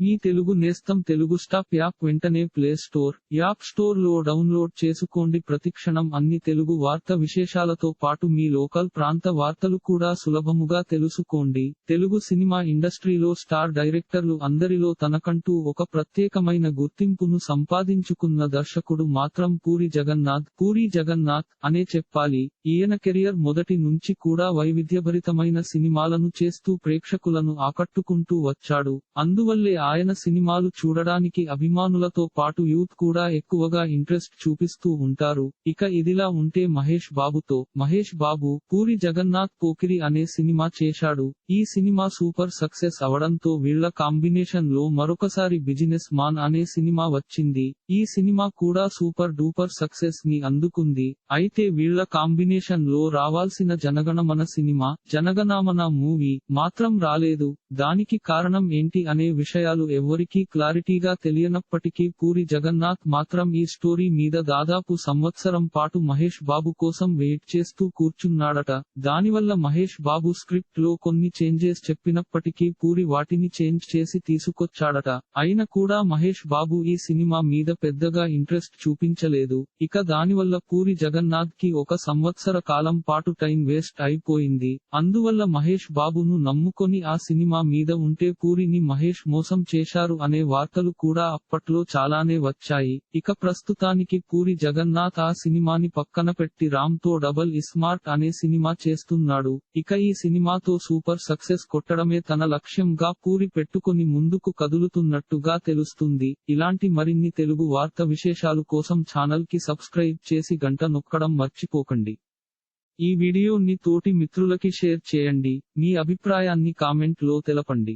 మీ తెలుగు నేస్తం Telugu stop app వెంటనే play store app స్టోర్లో డౌన్లోడ్ చేసుకోండి. ప్రతిక్షణం అన్ని తెలుగు వార్త విశేషాలతో పాటు మీ లోకల్ ప్రాంత వార్తలు కూడా సులభముగా తెలుసుకోండి. తెలుగు సినిమా ఇండస్ట్రీలో స్టార్ డైరెక్టర్లు అందరిలో తనకంటూ ఒక ప్రత్యేకమైన గుర్తింపును సంపాదించుకున్న దర్శకుడు మాత్రం పూరి జగన్నాథ్. పూరి జగన్నాథ్ అనే చెప్పాలి ఈయన కెరియర్ మొదటి నుంచి కూడా వైవిధ్యభరితమైన సినిమాలను చేస్తూ ప్రేక్షకులను ఆకట్టుకుంటూ వచ్చాడు. అందువల్లే ఆయన సినిమాలు చూడడానికి అభిమానులతో పాటు యూత్ కూడా ఎక్కువగా ఇంట్రెస్ట్ చూపిస్తూ ఉంటారు. ఇక ఇదిలా ఉంటే మహేష్ బాబుతో మహేష్ బాబు పూరి జగన్నాథ్ పోకిరి అనే సినిమా చేశాడు. ఈ సినిమా సూపర్ సక్సెస్ అవడంతో వీళ్ళ కాంబినేషన్లో మరొకసారి బిజినెస్ మాన్ అనే సినిమా వచ్చింది. ఈ సినిమా కూడా సూపర్ డూపర్ సక్సెస్ని అందుకుంది. అయితే వీళ్ళ కాంబినేషన్లో రావాల్సిన జనగణమన సినిమా జనగణమన మూవీ మాత్రం రాలేదు. దానికి కారణం ఏంటి అనే విషయాలు ఎవ్వరికీ క్లారిటీగా తెలియనప్పటికీ పూరి జగన్నాథ్ మాత్రం ఈ స్టోరీ మీద దాదాపు సంవత్సరం పాటు మహేష్ బాబు కోసం వెయిట్ చేస్తూ కూర్చున్నాడట. దానివల్ల మహేష్ బాబు స్క్రిప్ట్లో కొన్ని చేంజెస్ చెప్పినప్పటికీ పూరి వాటిని చేంజ్ చేసి తీసుకొచ్చాడట. అయిన కూడా మహేష్ బాబు ఈ సినిమా మీద పెద్దగా ఇంట్రెస్ట్ చూపించలేదు. ఇక దానివల్ల పూరి జగన్నాథ్కి ఒక సంవత్సర కాలం పాటు టైం వేస్ట్ అయిపోయింది. అందువల్ల మహేష్ బాబును నమ్ముకొని ఆ సినిమా మీద ఉంటే పూరిని మహేష్ మోసం చేశారు అనే వార్తలు కూడా అప్పట్లో చాలానే వచ్చాయి. ఇక ప్రస్తుతానికి పూరి జగన్నాథ్ ఆ సినిమాని పక్కన పెట్టి రామ్తో డబల్ ఇస్మార్ట్ అనే సినిమా చేస్తున్నాడు. ఇక ఈ సినిమాతో సూపర్ సక్సెస్ కొట్టడమే తన లక్ష్యంగా పూరి పెట్టుకుని ముందుకు కదులుతున్నట్టుగా తెలుస్తుంది. ఇలాంటి మరిన్ని తెలుగు వార్త విశేషాలు కోసం ఛానల్కి సబ్స్క్రైబ్ చేసి గంట నొక్కడం మర్చిపోకండి. ఈ వీడియోని తోటి మిత్రులకి షేర్ చేయండి. మీ అభిప్రాయాన్ని కామెంట్లో తెలపండి.